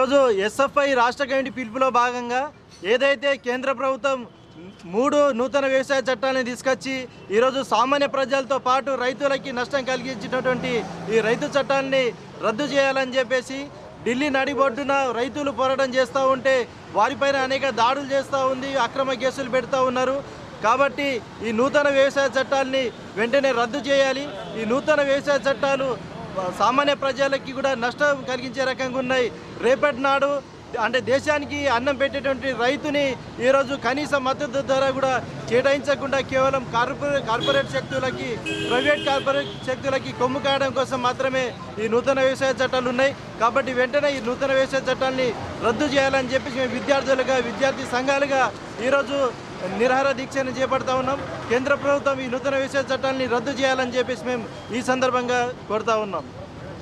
ఈరోజు ఎస్ఎఫ్ఐ రాష్ట్ర కమిటీ పిలుపులో భాగంగా ఏదైతే కేంద్ర ప్రభుత్వం మూడు నూతన వ్యవసాయ చట్టాలను తీసుకొచ్చి ఈరోజు సామాన్య ప్రజలతో పాటు రైతులకి నష్టం కలిగించినటువంటి ఈ రైతు చట్టాన్ని రద్దు చేయాలని చెప్పేసి ఢిల్లీ నడిబొడ్డున రైతులు పోరాటం చేస్తూ ఉంటే వారిపైన అనేక దాడులు చేస్తూ ఉంది అక్రమ కేసులు పెడతా ఉన్నారు. కాబట్టి ఈ నూతన వ్యవసాయ చట్టాలని వెంటనే రద్దు చేయాలి. ఈ నూతన వ్యవసాయ చట్టాలు సామాన్య ప్రజలకి కూడా నష్టం కలిగించే రకంగా ఉన్నాయి. రేపటి నాడు అంటే దేశానికి అన్నం పెట్టేటువంటి రైతుని ఈరోజు కనీస మద్దతు ధర కూడా కేటాయించకుండా కేవలం కార్పొరేట్ కార్పొరేట్ శక్తులకి ప్రైవేట్ కార్పొరేట్ శక్తులకి కొమ్ము కాయడం కోసం మాత్రమే ఈ నూతన వ్యవసాయ చట్టాలు ఉన్నాయి. కాబట్టి వెంటనే ఈ నూతన వ్యవసాయ చట్టాన్ని రద్దు చేయాలని చెప్పేసి మేము విద్యార్థులుగా విద్యార్థి సంఘాలుగా ఈరోజు నిరహార దీక్షను చేపడతా ఉన్నాం. కేంద్ర ప్రభుత్వం ఈ నూతన వ్యవసాయ చట్టాన్ని రద్దు చేయాలని చెప్పేసి మేము ఈ సందర్భంగా కోరుతా ఉన్నాం.